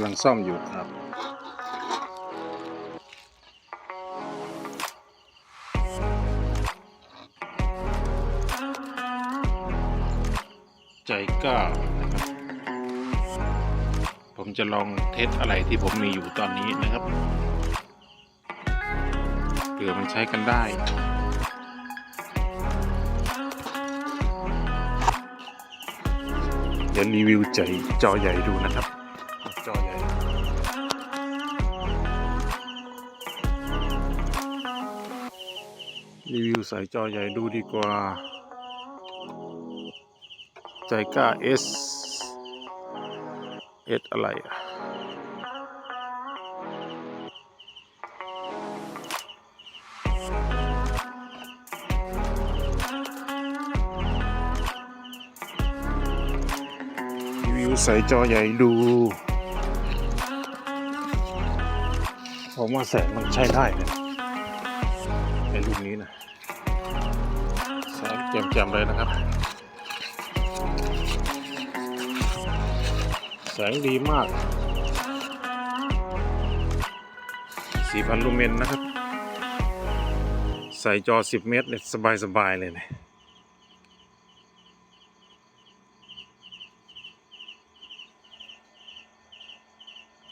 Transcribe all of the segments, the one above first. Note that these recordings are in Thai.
ำลังซ่อมอยู่ครับใจกล้านะครับผมจะลองเทสอะไรที่ผมมีอยู่ตอนนี้นะครับเผื่อมันใช้กันได้เดี๋ยวรีวิวใจจอใหญ่ดูนะครับ รีวิวใส่จอใหญ่ดูดีกว่า ใจกล้า S S อะไรอะรีวิวใส่จอใหญ่ดูผมว่าแสงมันใช้ได้นะ ในรุ่นนี้นะแสงแจ่มๆเลยนะครับ แสงดีมาก 4,000 ลูเมนนะครับ ใส่จอ 10 เมตรเนี่ยสบาย ๆ เลยเนี่ย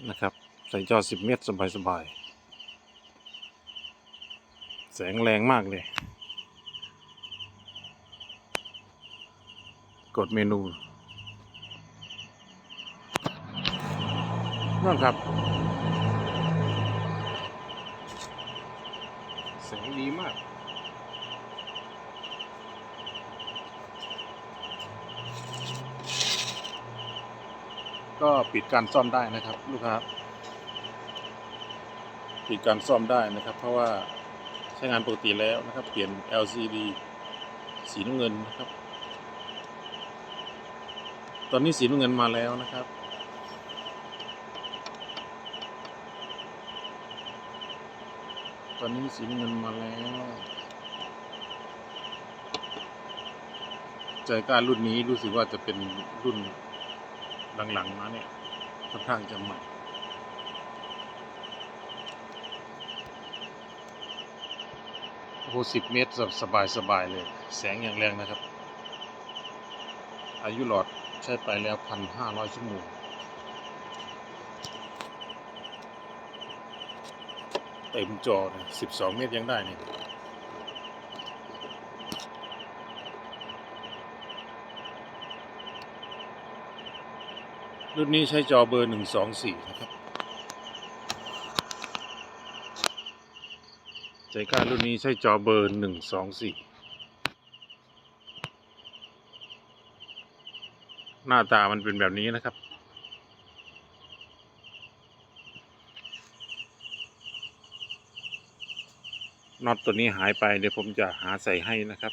นะครับ ใส่จอ 10 เมตรสบาย ๆ แสงแรงมากเลย กดเมนูนั่นครับ แสงดีมากก็ปิดการซ่อมได้นะครับ ลูกค้า ปิดการซ่อมได้นะครับ เพราะว่า ช้งานปกติแล้วนะครับ เปลี่ยน LCD สีน้ำเงินนะครับ ตอนนี้สีน้ำเงินมาแล้วนะครับ ตอนนี้สีน้ำเงินมาแล้วใจกล้ารุ่นนี้รู้สึกว่าจะเป็นรุ่นหลังๆมาเนี่ยค่อนข้างจะใหม่ โอ้สิบเมตรสบายสบายๆเลย แสงอย่างแรงนะครับ อายุหลอดใช้ไปแล้วพันห้าร้อยชั่วโมงเต็มจอนะสิบสองเมตรยังได้เนี่ยรุ่นนี้ใช้จอเบอร์หนึ่งสองสี่นะครับ ใจกล้ารุ่นนี้ใช้จอเบอร์หนึ่งสองสี่หน้าตามันเป็นแบบนี้นะครับ น็อตตัวนี้หายไปเดี๋ยวผมจะหาใส่ให้นะครับ